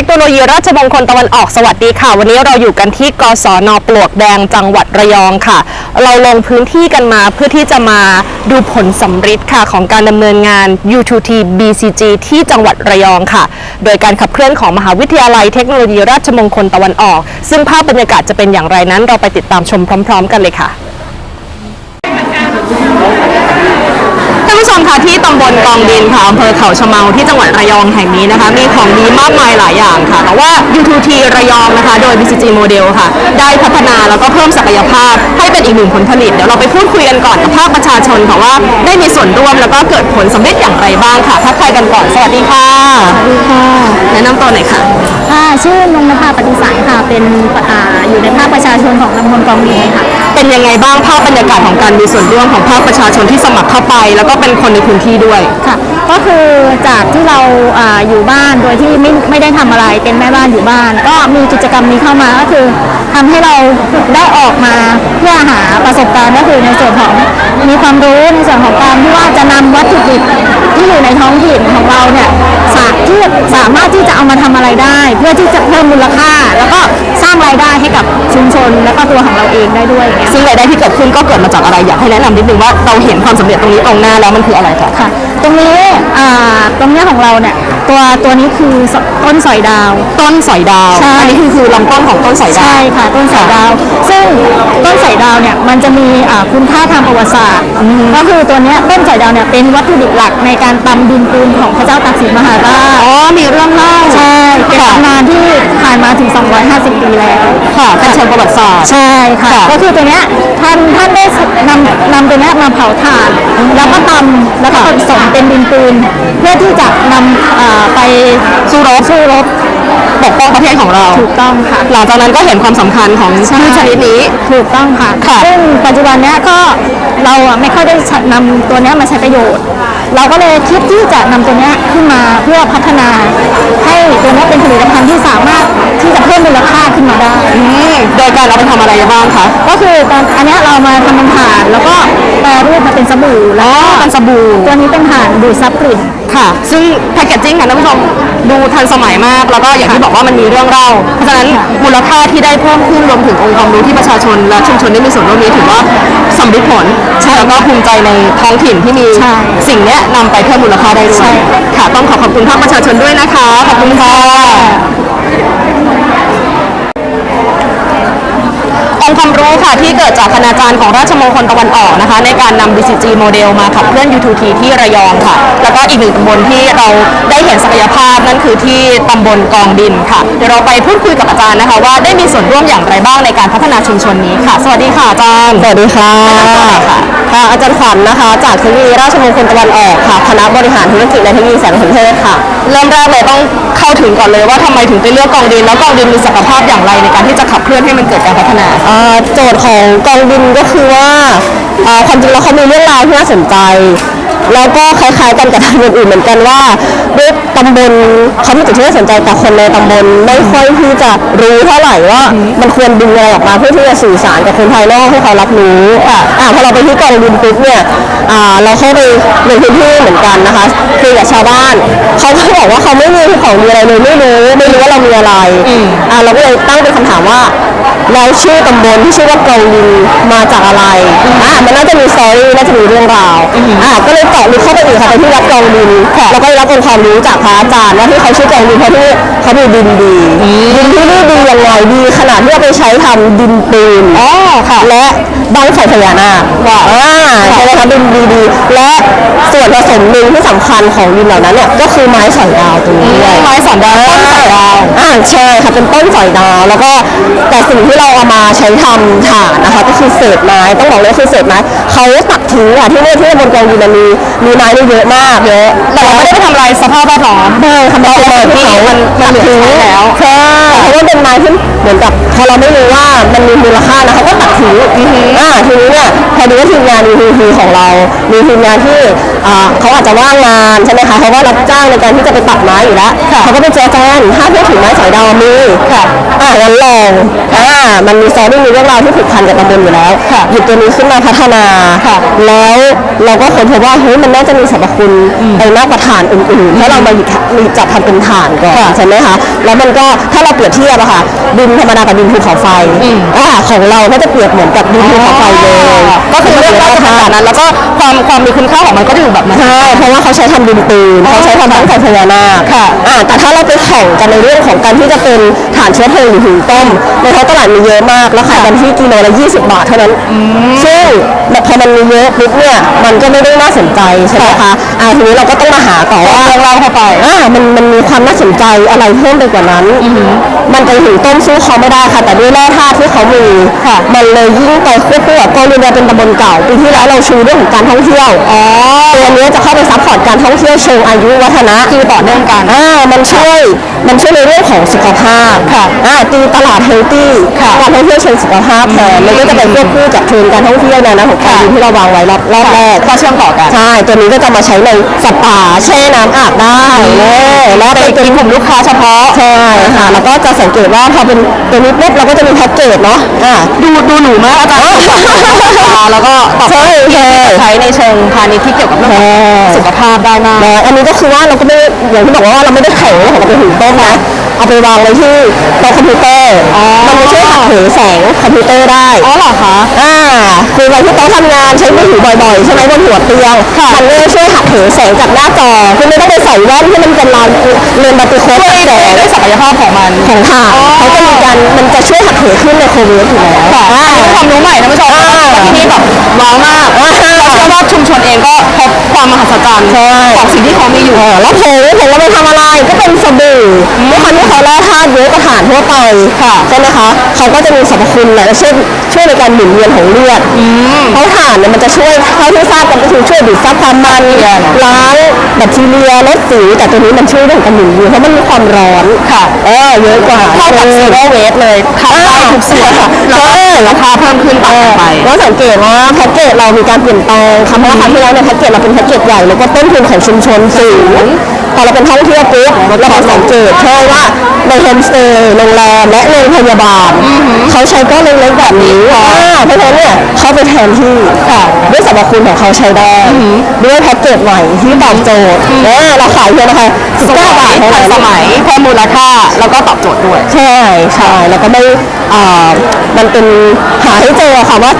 ทคโนโลยีราชมงคลตะวันออกสวัสดีค่ะ วันนี้เราอยู่กันที่กศนปลวกแดงจังหวัดระยองค่ะ เราลงพื้นที่กันมาเพื่อที่จะมาดูผลสำฤทธิ์ค่ะ ของการดำเนินงาน U2T BCG ที่จังหวัดระยองค่ะ โดยการขับเคลื่อนของมหาวิทยาลัยเทคโนโลยีราชมงคลตะวันออก ซึ่งภาพบรรยากาศจะเป็นอย่างไรนั้น เราไปติดตามชมพร้อม ๆ กันเลยค่ะ ผู้ชมคะที่ตำบลกองดินค่ะอำเภอเขาชะเมาที่จังหวัดระยองแห่งนี้นะคะ มีของดีมากมายหลายอย่างค่ะแต่ว่า U2T ระยองนะคะ โดย BCG Model ค่ะ ได้พัฒนาแล้วก็เพิ่มศักยภาพ ให้เป็นอีกหนึ่งผลผลิต เดี๋ยวเราไปพูดคุยกันก่อนกับภาคประชาชนค่ะว่าได้มีส่วนร่วมแล้วก็เกิดผลสำเร็จอย่างไรบ้างค่ะทักทายกันก่อนสวัสดีค่ะสวัสดีค่ะแนะนำตัวหน่อยค่ะค่ะชื่อนงนภาปฏิสารค่ะ เป็นอ่าอยู่ในภาคประชาชนของตำบลกองดีค่ะ เป็นยังไงบ้างภาพบรรยากาศของการมีส่วนร่วมของภาคประชาชนที่สมัครเข้าไป แล้วก็เป็นคนในพื้นที่ด้วย ค่ะ ก็คือจากที่เราอ่าอยู่บ้านโดยที่ไม่ไม่ได้ทำอะไรเป็นแม่บ้านอยู่บ้าน ก็มีกิจกรรมนี้เข้ามาก็คือทำให้เราได้ออกมาเพื่อหาประสบการณ์ก็คือในส่วนของมีความรู้ในส่วนของการที่ว่าจะนำวัตถุดิบที่อยู่ในท้องถิ่นของเราเนี่ยสาที่สามารถที่จะเอามาทำอะไรได้ เพื่อที่จะเพิ่มมูลค่า แล้วก็ ร้างรายได้ให้กับชุมชนและก็ตัวของเราเองได้ด้วยอย่างเงี้ยซึ่งรายได้ที่เกิดขึ้นก็เกิดมาจากอะไรอยากให้แนะนำนิดนึงว่าเราเห็นความสำเร็จตรงนี้ตรงหน้าแล้วมันคืออะไรคะค่ะ ตรงนี้อ่าตรงเนี้ยของเราเนี่ยตัวตัวนี้คือสต้นสอยดาว ต้นสอยดาวใช่ อันี้คือคือลำต้นของต้นสอยดาว ใช่ค่ะต้นสอยดาว ซึ่งต้นสอยดาวเนี่ยมันจะมีอ่าคุณค่าทางประวัติศาสตร์ ก็คือตัวเนี้ยต้นสอยดาวเนี่ยเป็นวัตถุดิบหลักในการตำดินปืนของพระเจ้าตากสินมหาราช อ๋อมีเรื่องเล่า ใช่ มาถึง 250 ปีแล้วค่ะเป็นเชิงประวัติศาสตร์ ใช่ค่ะค่ะ ก็คือตัวเนี้ยท่านท่านได้นำนำตัวเนี้ยมาเผาถ่าน แล้วก็ตำแล้วก็ผสมเป็นดินปืน เพื่อที่จะนำอ่าไปสู้รบสู้รบปกป้องประเทศของเรา ถูกต้องค่ะ หลังจากนั้นก็เห็นความสำคัญของพืชชนิดนี้ ถูกต้องค่ะค่ะซึ่งปัจจุบันเนี้ยก็เราอะไม่ค่อยได้นำตัวเนี้ยมาใช้ประโยชน์ เราก็เลยคิดที่จะนำตัวเนี้ยขึ้นมาเพื่อพัฒนา ให้ตัวเนี้ยเป็นผลิตภัณฑ์ที่สามารถที่จะเพิ่มมูลค่าขึ้นมาได้อืมโดยการเอาไปทำอะไรบ้างคะก็คือตอนอันเนี้ยเรามาทำเป็นถ่าน แล้วก็แปรรูปมาเป็นสบู่แล้วก็เป็นสบู่ตัวนี้เป็นถ่านดูดซับกลิ่น ค่ะ ซึ่งแพคเกจจิ้งค่ะท่านผู้ชมดูทันสมัยมาก แล้วก็อย่างที่บอกว่ามันมีเรื่องเล่า เพราะฉะนั้นมูลค่าที่ได้เพิ่มขึ้นรวมถึงองค์ความรู้ที่ประชาชนและชุมชนได้มีส่วนร่วมนี้ถือว่าสำเร็จผลแล้วก็ภูมิใจในท้องถิ่นที่มีใช่สิ่งเนี้ยนำไปเพิ่มมูลค่าได้ด้ใช่วยค่ะ ต้องขอขอบคุณภาคประชาชนด้วยนะคะ ขอบคุณค่ะ องค์ความรู้ค่ะที่เกิดจากคณาจารย์ของราชมงคลตะวันออกนะคะ ในการนำ BCG โมเดลมาขับเคลื่อน U2T ที่ระยองค่ะ แล้วก็อีกหนึ่งตำบลที่เราได้เห็นศักยภาพนั่นคือที่ตำบลกองดินค่ะ เดี๋ยวเราไปพูดคุยกับอาจารย์นะคะ ว่าได้มีส่วนร่วมอย่างไรบ้างในการพัฒนาชุมชนนี้ค่ะ สวัสดีค่ะอาจารย์สวัสดีค่ะค่ะอาจารย์ขวัญนะคะ จากเทคโนโลยีราชมงคลตะวันออกค่ะคณะบริหารธุรกิจและเทคโนโลยีแสงสนเทศค่ะ เริ่มแรกเลยต้องเข้าถึงก่อนเลยว่าทำไมถึงไปเลือกกองดิน แล้วกองดินมีศักยภาพอย่างไรในการที่จะขับเคลื่อนให้มันเกิดการพัฒนาอ่าโจทย์ของกองบินก็คือว่าอ่าความจริงแล้วเขามีเรื่องราวที่น่าสนใจ แล้วก็คล้ายๆกันกับทางอื่นๆเหมือนกันว่าด้วยตำบลเขามีจุดที่น่าสนใจแต่คนในตำบลไม่ค่อยที่จะรู้เท่าไหร่ว่ามันควรดึงอะไรออกมาเพื่อที่จะสื่อสารกับคนภายนอกให้เขารับรู้อะอ่าพอเราไปที่กองบินปุ๊บเนี่ยอ่าเราเข้าไปในพื้นที่เหมือนกันนะคะคุยกับชาวบ้านเขาก็บอกว่าเขาไม่มีของมีอะไรเลยไม่รู้ไม่รู้ว่าเรามีอะไรอ่าเราก็เลยตั้งเป็นคำถามว่า แล้วชื่อตำบลที่ชื่อว่ากองลิงมาจากอะไรอ่ามันน่าจะมีสตอรี่น่าจะมีเรื่องราวอ่าก็เลยเจาะลึกเข้าไปอีกค่ะไปที่วัดกองลิงแล้วก็ได้รับองค์ความรู้จากพระอาจารย์ว่าที่เขาชื่อกองลิงเพราะที่เขามีดินดีดินที่นี่ดียังไงดีขนาดที่เอาไปใช้ทำดินปืนอ๋อค่ะและบังไฟพญานาคว่าอ่าใช่ไหมคะดินดีดีๆและส่วนผสมหนึ่งที่สำคัญของดินเหล่านั้นเนี่ยก็คือไม้สอยดาวตัวนี้ด้วยไม้สอยดาวต้นสอยดาวอ่าใช่ค่ะเป็นต้นสอยดาวแล้วก็แต่สิ่งที่เราเอามาใช้ทำถ่านนะคะก็คือเศษไม้ต้องบอกเลยคือเศษไม้เขาตัดทิ้งอะที่เนี่ยที่บนกองดินมันมีมีไม้นี่เยอะมากเยอะแต่เราไม่ได้ไปทำลายสภาพแวดล้อม ไม่ค่ะมันเป็นไม้ที่เขามันมันเหลือใช้แล้ว ใช่เพราะว่าเป็นไม้ที่เหมือนกับพอเราไม่รู้ว่ามันมีมูลค่านะเขาก็ตัดทิ้งอ่าทีนี้เนี่ยพอดีว่าทีมงาน UPP ของเรา มีทีมงานที่อ่าเขาอาจจะว่างงานใช่ไหมคะเขาก็รับจ้างในการที่จะไปตัดไม้อยู่แล้วเขาก็ไปเจอแฟนถ้าเพื่อถือไม้สอยดาวมีค่ะอ่างั้นลองอ่ามันมีซอรี่มีเรื่องราวที่ผูกพันกับตำบลอยู่แล้วค่ะหยิบตัวนี้ขึ้นมาพัฒนาค่ะแล้วเราก็ค้นพบว่าเฮ้ยมันน่าจะมีสรรพคุณไปมากกว่าถ่านอื่นๆเพราะเรามาหยิบจับทำเป็นถ่านก่อนใช่ไหมคะแล้วมันก็ถ้าเราเปรียบเทียบอะค่ะดินธรรมดากับดินภูเขาไฟอ่าของเราก็จะเปรียบเหมือนกับดินภูเขาไฟเลย ก็คือเรื่องราชการนั้น แล้วก็ความความมีคุณค่าของมันก็จะอยู่แบบนั้นใช่เพราะว่าเขาใช้ทำดินปืนเขาใช้ทำตั้งไฟพญานาคค่ะอ่าแต่ถ้าเราไปแข่งกันในเรื่องของการที่จะเป็นฐานเชื้อเพลิงหรือหุงต้มในท้องตลาดมีเยอะมากแล้วขายกันที่กิโลละ20 บาทเท่านั้นซึ่งแบบพอมันมีเยอะปุ๊บเนี่ยมันก็ไม่ได้น่าสนใจใช่ไหมคะอ่าทีนี้เราก็ต้องมาหาต่อว่าเรื่องราวเข้าไปอ่ามันมันมีความน่าสนใจอะไรเพิ่มไปกว่านั้น มันจะหุงต้มสู้เขาไม่ได้ค่ะ แต่ด้วยแร่ธาตุที่เขามีค่ะมันเลยยิ่งไปควบคู่กับโกลินเดียเป็นตำบลเก่าปีที่แล้วเราชูเรื่องของการท่องเที่ยวตัวนี้จะเข้าไปซัพพอร์ตการท่องเที่ยวเชิงอายุวัฒนะคือต่อเนื่องกันอ่ามันช่วยมันช่วยในเรื่องของสุขภาพค่ะอ่าตีตลาดเฮลตี้ค่ะการท่องเที่ยวเชิงสุขภาพแทนมันก็จะไปควบคู่กับเทรนการท่องเที่ยวแนวนะของการที่เราวางไว้รอบแรกก็เชื่อมต่อกันใช่ตัวนี้ก็จะมาใช้ในสปาแช่น้ำอาบได้เน่แล้วเป็นนกลุ่มลูกค้าเฉพาะใช่ค่ะแล้วก็จะสังเกตว่าพอเป็นตัวนี้ปุ๊บเราก็จะมีแพ็กเกจเนาะอ่าดูดูหนูมากอาจารย์แล้วก็ตอบใช่ใช่ใช้ในเชิงพาณิชย์ที่เกี่ยวกับเรื่องของสุขภาพได้มากแล้วอันนี้ก็คือว่าเราก็ไม่อย่างที่บอกว่าเราไม่ได้แข่งเรื่องของการไปหุงต้มนะ เอาไปวางไว้ที่โต๊ะคอมพิวเตอร์ มันจะช่วยหักเหแสงคอมพิวเตอร์ได้ อ๋อเหรอคะ อ่า คือไว้ที่โต๊ะทำงานใช้มือถือบ่อยๆ ใช่ไหมบนหัวเตียง มันก็จะช่วยหักเหแสงจากหน้าจอคือไม่ต้องไปใส่แว่นที่มันเป็นลายเลนส์บัติโคสด้วยแสงด้วยศักยภาพของมันของถ่านเขาจะมีการมันจะช่วยหักเหขึ้นในโควิดอยู่แล้วค่ะอ่าอันนี้ความรู้ใหม่ท่านผู้ชมอ่าที่แบบว้าวมากเราเชื่อว่าชุมชนเองก็พบความมหัศจรรย์ใช่ของสิ่งที่เขามีอยู่เออแล้วผงผงเราไปทำอะไรก็เป็นสบู่ด้วยความที่เขาแร่ธาตุเยอะกว่าถ่านทั่วไปค่ะใช่ไหมคะเขาก็จะมีสรรพคุณแหละเช่นช่วยในการหมุนเวียนของเลือดเพราะถ่านเนี่ยมันจะช่วยเท่าที่ทราบกันก็คือช่วยดูดซับความมันล้างแบคทีเรียลดสิวแต่ตัวนี้มันช่วยเรื่องของการหมุนเวียนเพราะมันมีความร้อนค่ะเออเยอะกว่าเท่ากับ zero waste เลยทำได้ทุกส่วนแล้วก็ราคาเพิ่มขึ้นต่อไปแล้วสังเกตว่าแพ็กเกจเรามีการเปลี่ยนแปลงค่ะเพราะว่าครั้งที่แล้วเนี่ยแพ็กเกจเราเป็นแพ็กเกจใหญ่แล้วก็ต้นทุนของชุมชนสูงพ อเราเป็นท่องเที่ยวปุ๊บเราก็สังเกตใช่ว่าในโฮมสเตย์โรงแรมและโรงพยาบาลเขาใช้ก้อนเล็กๆแบบนี้อ่าเพราะฉะนั้นเนี่ยเขาไปแทนที่ด้วยสรรพคุณของเขาใช้ได้ด้วยแพ็กเกจใหม่ที่ตอบโจทย์เออเราขายเพียงนะคะ19บาทเท่าทันนั้นสมัยเพิ่มมูลค่าแล้วก็ตอบโจทย์ด้วย ใช่ใช่แล้วก็ไม่อ่ามันเป็นหาให้เจอค่ะว่า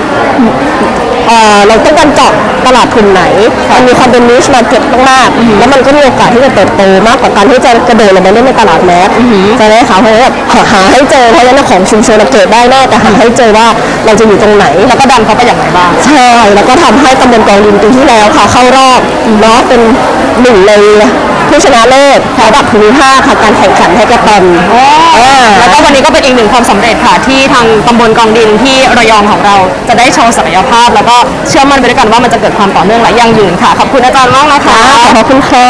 เอ่อเราต้องการเจาะตลาดกลุ่มไหน มันมีความเป็นนิชมาร์เก็ตมากๆ แล้วมันก็มีโอกาสที่จะเติบโตมากกว่าการที่จะกระโดดลงไปเล่นในตลาดแมสใช่ไหมคะเพราะฉะนั้นแบบหาหาให้เจอเพราะฉะนั้นของชุมชนเราเกิดได้แน่แต่หาให้เจอว่าเราจะอยู่ตรงไหนแล้วก็ดันเขาไปอย่างไรบ้างใช่แล้วก็ทำให้ตำบลกองดินปีที่แล้วค่ะเข้ารอบเนาะเป็นหนึ่งใน ผู้ชนะเลิศระดับภูมิภาคค่ะการแข่งขันแฮกเกอร์ตันอ่าแล้วก็วันนี้ก็เป็นอีกหนึ่งความสำเร็จค่ะที่ทางตำบลกองดินที่ระยองของเราจะได้โชว์ศักยภาพ แล้วก็เชื่อมั่นไปด้วยกันว่ามันจะเกิดความต่อเนื่องและยั่งยืนค่ะขอบคุณอาจารย์มากนะคะขอบคุณค่ะ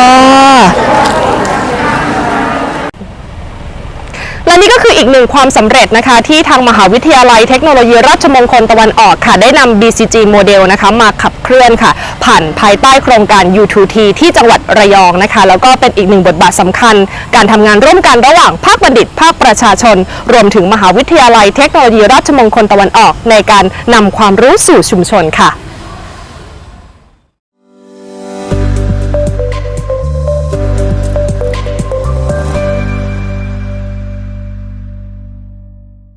และนี่ก็คืออีกหนึ่งความสำเร็จนะคะ ที่ทางมหาวิทยาลัยเทคโนโลยีราชมงคลตะวันออกค่ะ ได้นำ BCG โมเดลนะคะมาขับเคลื่อนค่ะ ผ่านภายใต้โครงการ U2T ที่จังหวัดระยองนะคะ แล้วก็เป็นอีกหนึ่งบทบาทสำคัญ การทำงานร่วมกันระหว่างภาคบัณฑิต ภาคประชาชน รวมถึงมหาวิทยาลัยเทคโนโลยีราชมงคลตะวันออก ในการนำความรู้สู่ชุมชนค่ะ